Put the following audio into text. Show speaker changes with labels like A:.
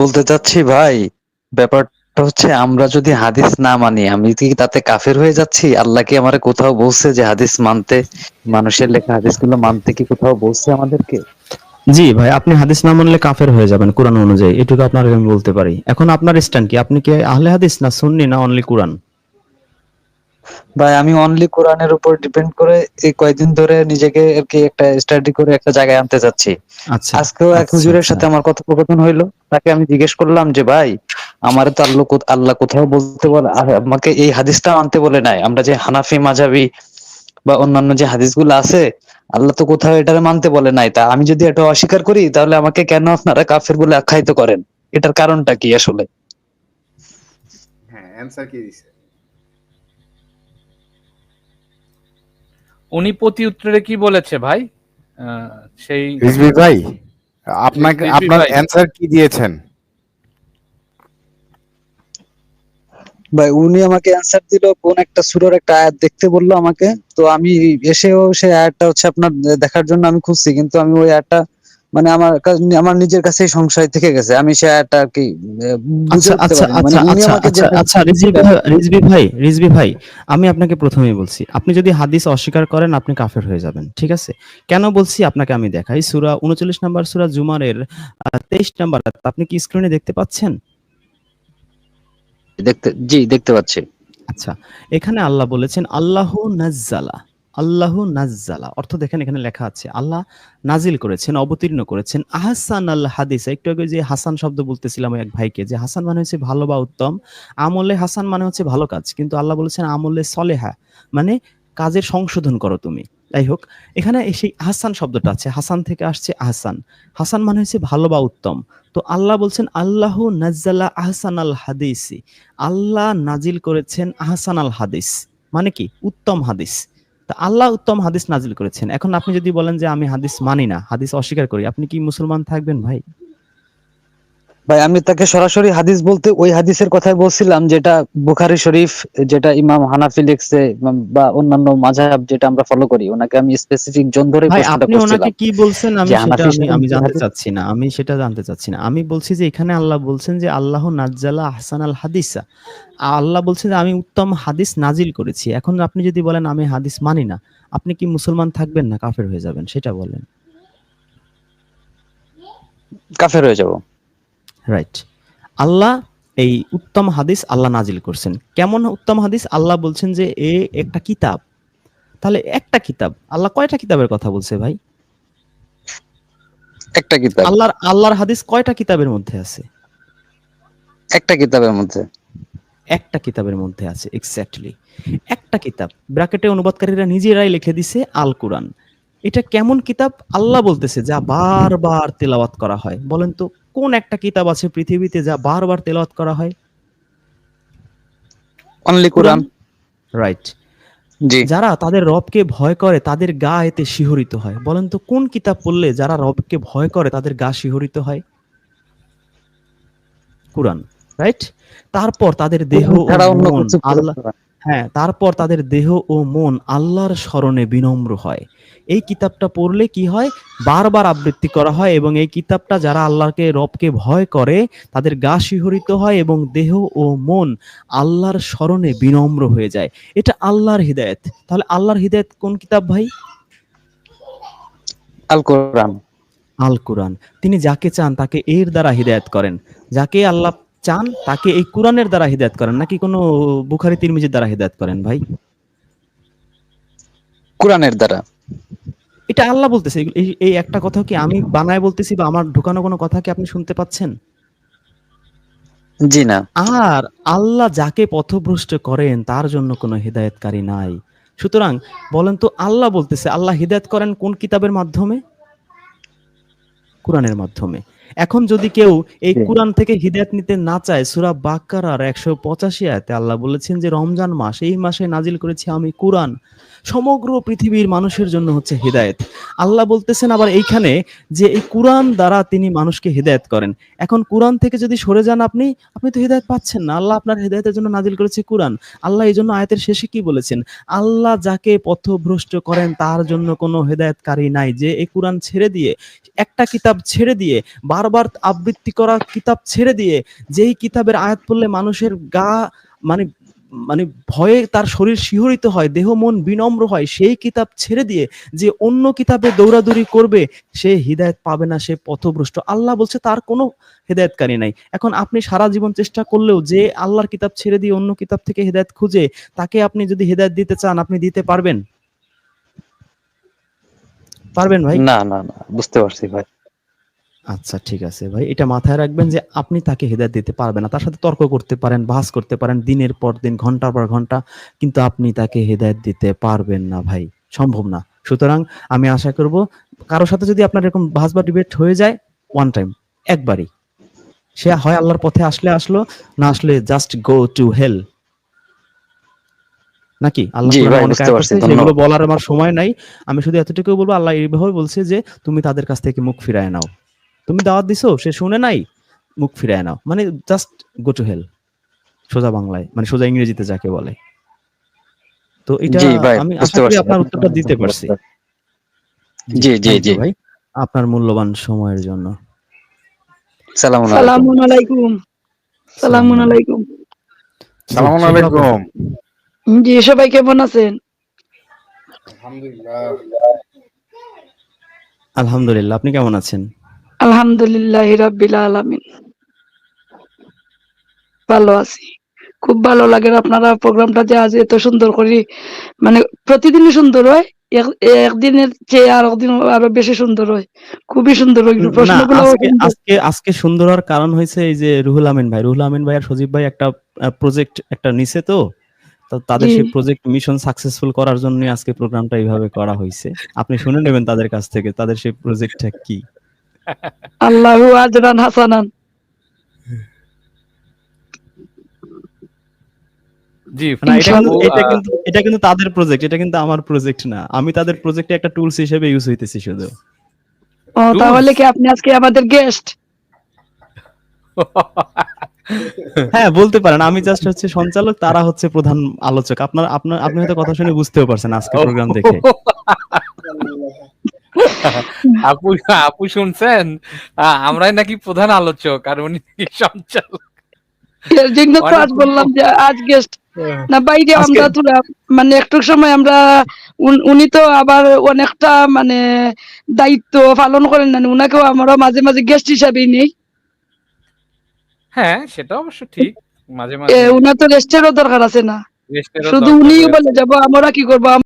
A: বলতে চাচ্ছি ভাই ব্যাপারটা হচ্ছে আমরা যদি হাদিস না মানি আমি কি তাতে কাফের হয়ে যাচ্ছি? আল্লাহ কি আমারে কোথাও বলছে যে হাদিস মানতে? মানুষের লেখা হাদিসগুলো মানতে কি কোথাও বলছে আমাদেরকে?
B: জি ভাই আপনি হাদিস না মানলে কাফের হয়ে যাবেন কোরআন অনুযায়ী। এটুকু আপনার আমি বলতে পারি। এখন আপনার স্ট্যান্ড কি? আপনি কি আহলে হাদিস না সুন্নি না অনলি কোরআন?
A: ভাই আমি অনলি কোরআনের উপর ডিপেন্ড করে এই কয়েকদিন ধরে নিজেকে আর কি একটা স্টাডি করে একটা জায়গায় আনতে চাচ্ছি
B: আচ্ছা
A: আজকেও এক
B: আচ্ছা,
A: হুজুরের
B: আচ্ছা।
A: সাথে আমার কথোপকথন হইল। তাকে আমি জিজ্ঞেস করলাম যে ভাই আমার তো আল্লাহ আল্লাহ কোথাও বলতে বলে আমাকে এই হাদিসটা আনতে বলে নাই। আমরা যে হানাফি মাঝাবি বা অন্যান্য যে হাদিসগুলো আছে আল্লাহ তো কোথাও এটা মানতে বলে নাই। তা আমি যদি এটা অস্বীকার করি তাহলে আমাকে কেন আপনারা কাফের বলে আখ্যায়িত করেন? এটার কারণটা কি আসলে?
C: হ্যাঁ অ্যান্সার কি দিছে?
D: উনি প্রতি উত্তরে কি বলেছে ভাই? আহ, সেই
C: ভাই আপনাকে আপনার অ্যানসার কি দিয়েছেন?
A: ভাই উনি আমাকে অ্যান্সার দিল কোন একটা সুরার একটা আয়াত দেখতে বলল আমাকে। তো আমি এসেও সেই আয়াতটা হচ্ছে আপনার দেখার জন্য আমি খুঁজছি কিন্তু আমি ওই আয়াতটা মানে আমার আমার নিজের কাছেই সংশয় থেকে গেছে। আমি আর কি
B: আচ্ছা আচ্ছা।
A: মানে
B: আচ্ছা আচ্ছা রিজভি ভাই রিজভি ভাই আমি আপনাকে প্রথমেই বলছি আপনি যদি হাদিস অস্বীকার করেন আপনি কাফের হয়ে যাবেন ঠিক আছে? কেন বলছি আপনাকে আমি দেখাই? সূরা 39 নম্বর সূরা জুমারের তেইশ নম্বর আয়াত। আপনি কি স্ক্রিনে দেখতে পাচ্ছেন?
A: দেখতে জি দেখতে পাচ্ছি।
B: আচ্ছা এখানে আল্লাহ বলেছেন আল্লাহ নাজ্জালা। আল্লাহ নাজ্জালা। অর্থ দেখেন এখানে লেখা আছে, আল্লাহ নাজিল করেছেন, অবতীর্ণ করেছেন। আহসান আল হাদিস, একটু আগে যে হাসান শব্দ বলতেছিলাম এক ভাইকে, যে হাসান মানে হচ্ছে ভালো বা উত্তম, আমলে হাসান মানে হচ্ছে ভালো কাজ, কিন্তু আল্লাহ বলেছেন আমলে সলেহা মানে কাজের সংশোধন করো তুমি। যাই হোক, এখানে সেই হাসান শব্দটা আছে, হাসান থেকে আসছে আহসান। হাসান মানে হচ্ছে ভালো বা উত্তম। তো আল্লাহ বলছেন, আল্লাহ নাজ্জালা আহসান আল হাদিসি। আল্লাহ নাজিল করেছেন আহসান আল হাদিস মানে কি? উত্তম হাদিস। তা আল্লাহ উত্তম হাদিস নাজিল করেছেন। এখন আপনি যদি বলেন যে আমি হাদিস মানি না, হাদিস অস্বীকার করি, আপনি কি মুসলমান থাকবেন ভাই?
A: ভাই আমি তাকে সরাসরি হাদিস বলতে ওই হাদিসের কথাই বলছিলাম যেটা বুখারি শরীফ যেটা ইমাম হানাফি লিখছে বা অন্যান্য মাযহাব যেটা আমরা ফলো করি ওনাকে আমি স্পেসিফিক জন ধরে
B: আপনি ওনাকে কি বলছেন? আমি সেটা আমি জানতে চাচ্ছি না আমি সেটা জানতে চাচ্ছি না। আমি বলছি যে এখানে আল্লাহ বলছেন যে আল্লাহ নাজ্জালা আহসান আল হাদিসা। আল্লাহ বলছেন যে আমি উত্তম হাদিস নাজিল করেছি। এখন আপনি যদি বলেন আমি হাদিস মানি না আপনি কি মুসলমান থাকবেন না কাফের হয়ে যাবেন? সেটা বলেন।
A: কাফের হয়ে যাব।
B: রাইট আল্লাহ এই উত্তম হাদিস আল্লাহ নাজিল করছেন। কেমন উত্তম হাদিস? আল্লাহ বলছেন যে এ একটা কিতাব। তাহলে একটা কিতাব। আল্লাহ কয়টা কিতাবের কথা বলছে ভাই?
A: একটা কিতাব।
B: আল্লাহর আল্লাহর হাদিস কয়টা কিতাবের মধ্যে আছে?
A: একটা কিতাবের মধ্যে।
B: একটা কিতাবের মধ্যে আছে এক্স্যাক্টলি একটা কিতাব। ব্র্যাকেটে অনুবাদকারীরা নিজেরাই লিখে দিছে আল কোরআন এটা কেমন কিতাব? আল্লাহ বলতেছে যা বারবার তেলাওয়াত করা হয়। বলেন তো কোন একটা কিতাব আছে পৃথিবীতে যা বারবার তেলাওয়াত করা হয়?
A: অনলি কোরআন
B: রাইট
A: জি।
B: যারা তাদের রবকে ভয় করে তাদের গা এতে শিহরিত হয়। বলেন তো কোন কিতাব পড়লে যারা রবকে ভয় করে তাদের গা শিহরিত হয়? কোরআন রাইট তারপর তাদের দেহ আল্লাহ হ্যাঁ তারপর তাদের দেহ ও মন আল্লাহর স্মরণে বিনম্র হয়। এই কিতাবটা পড়লে কি হয়? বারবার আবৃত্তি করা হয় এবং এই কিতাবটা যারা আল্লাহকে রবকে ভয় করে তাদের গা শিহরিত হয় এবং দেহ ও মন আল্লাহর স্মরণে বিনম্র হয়ে যায়। এটা আল্লাহর হৃদায়ত। তাহলে আল্লাহর হৃদায়ত কোন কিতাব ভাই?
A: আল কোরআন
B: আল কোরআন তিনি যাকে চান তাকে এর দ্বারা হৃদায়ত করেন। যাকে আল্লাহ চান তাকে এই কোরআনের দ্বারা হৃদায়ত করেন নাকি কোনো বুখারি তিরমিজির দ্বারা হিদায়ত করেন ভাই?
A: কোরআনের দ্বারা।
B: এটা আল্লাহ বলতেছে এই এই একটা কথা কি আমি বানায় বলতেছি বা আমার ঢুকানো কোনো কথা কি আপনি শুনতে পাচ্ছেন?
A: জি না।
B: আর আল্লাহ যাকে পথভ্রষ্ট করেন তার জন্য কোনো হৃদায়তকারী নাই। সুতরাং বলেন তো আল্লাহ বলতেছে আল্লাহ হিদায়ত করেন কোন কিতাবের মাধ্যমে? কোরআনের মাধ্যমে। এখন যদি কেউ এই কোরআন থেকে হিদায়ত নিতে না চায় সুরা বাক্কারার একশো পঁচাশি আয়তে আল্লাহ বলেছেন যে রমজান মাস এই মাসে নাজিল করেছি আমি কোরআন। সমগ্র পৃথিবীর মানুষের জন্য হচ্ছে হিদায়ত। আল্লাহ বলতেছেন আবার এইখানে যে এই কোরআন দ্বারা তিনি মানুষকে হিদায়ত করেন। এখন কোরআন থেকে যদি সরে যান আপনি আপনি তো হৃদায়ত পাচ্ছেন না। আল্লাহ আপনার হৃদায়তের জন্য নাজিল করেছে কোরআন। আল্লাহ এই জন্য আয়াতের শেষে কি বলেছেন? আল্লাহ যাকে পথভ্রষ্ট করেন তার জন্য কোনো হেদায়তকারী নাই যে এই কোরআন ছেড়ে দিয়ে একটা কিতাব ছেড়ে দিয়ে বারবার আবৃত্তি করা কিতাব ছেড়ে দিয়ে যেই কিতাবের আয়াত পড়লে মানুষের গা মানে মানে ভয়ে তার শরীর শিহরিত হয়, দেহ মন বিনম্র হয়, সেই কিতাব ছেড়ে দিয়ে যে অন্য কিতাবে দৌড়াদৌড়ি করবে, সে হৃদায়ত পাবে না, সে পথভ্রষ্ট। আল্লাহ বলছে তার কোনো হেদায়তকারী নাই। এখন আপনি সারা জীবন চেষ্টা করলেও যে আল্লাহর কিতাব ছেড়ে দিয়ে অন্য কিতাব থেকে হেদায়ত খুঁজে, তাকে আপনি যদি হেদায়ত দিতে চান, আপনি দিতে পারবেন? পারবেন ভাই?
A: না না না, বুঝতে পারছি ভাই।
B: আচ্ছা ঠিক আছে ভাই। এটা মাথায় রাখবেন যে আপনি তাকে হেদায়ত দিতে পারবেন না। তার সাথে তর্ক করতে পারেন বাস করতে পারেন দিনের পর দিন ঘণ্টার পর ঘণ্টা কিন্তু আপনি তাকে হেদায়ত দিতে পারবেন না ভাই। সম্ভব না। সুতরাং আমি আশা করব কারোর সাথে যদি আপনার এরকম বাস বা ডিবেট হয়ে যায় ওয়ান টাইম একবারই। সে হয় আল্লাহর পথে আসলে আসলো না আসলে জাস্ট গো টু হেল নাকি? আল্লাহ। সেগুলো বলার আমার সময় নাই। আমি শুধু এতটুকু বলব আল্লাহ এইভাবে বলছে যে তুমি তাদের কাছ থেকে মুখ ফিরায় নাও। তুমি দাওয়াত দিছো সে শুনে নাই মুখ ফিরায় নাও। মানে জাস্ট গো টু হেল সোজা বাংলায় মানে সোজা ইংরেজিতে যাকে বলে। তো এটা আমি আশা করি আপনার উত্তরটা দিতে পারছি।
A: জি জি জি।
B: ভাই আপনার মূল্যবান সময়ের জন্য।
A: সালাম আলাইকুম।
E: সালামুন আলাইকুম। সালামুন আলাইকুম।
B: জি
E: সবাই কেমন আছেন?
C: আলহামদুলিল্লাহ।
B: আলহামদুলিল্লাহ আপনি কেমন আছেন?
E: আলহামদুলিল্লাহ রাব্বিল আলামিন। ভালো আছি। খুব ভালো লাগে আপনারা প্রোগ্রামটা যে আজ এত সুন্দর করে। মানে প্রতিদিনই সুন্দর হয় একদিনের চেয়ে আর একদিন আরও বেশি সুন্দর হয়। খুবই সুন্দর হয়। প্রশ্নগুলো
B: আজকে আজকে সুন্দর হওয়ার কারণ হয়েছে এই যে রুহুল আমিন ভাই। রুহুল আমিন ভাই আর সজীব ভাই একটা প্রজেক্ট একটা নিছে তো। তো তাদের সেই প্রজেক্ট মিশন সাকসেসফুল করার জন্য আজকে প্রোগ্রামটা এইভাবে করা হয়েছে। আপনি শুনে নেবেন তাদের কাছ থেকে তাদের সেই প্রজেক্টটা কি?
E: আল্লাহু আজরান হাসানান।
D: জি
B: এটা কিন্তু এটা কিন্তু এটা কিন্তু তাদের প্রজেক্ট এটা কিন্তু আমার প্রজেক্ট না। আমি তাদের প্রজেক্টে একটা টুলস হিসেবে ইউজ হইতেছি শুধু।
E: ও তাহলে কি আপনি আজকে আমাদের গেস্ট
B: হ্যাঁ বলতে পারেন। আমি জাস্ট হচ্ছে সঞ্চালক তারা হচ্ছে প্রধান আলোচক। আপনার আপনার আপনি হয়তো কথা শুনে বুঝতেও পারছেন আজকে প্রোগ্রাম দেখে।
D: আপু আপু শুনছেন? আমরাই নাকি প্রধান আলোচক আর উনি নাকি সঞ্চালক।
E: এর জন্য তো আজ বললাম যে আজ গেস্ট না বাইরে আমরা তো মানে একটু সময় আমরা উনি তো আবার অনেকটা মানে দায়িত্ব পালন করেন না উনাকেও আমরা মাঝে মাঝে গেস্ট হিসাবেই নেই।
D: হ্যাঁ সেটা অবশ্য ঠিক। মাঝে
E: এ,
D: মাঝে
E: উনার তো রেস্টেরও দরকার আছে না। শুধু
D: দরকার
E: উনি বলে যাব আমরা কি করব?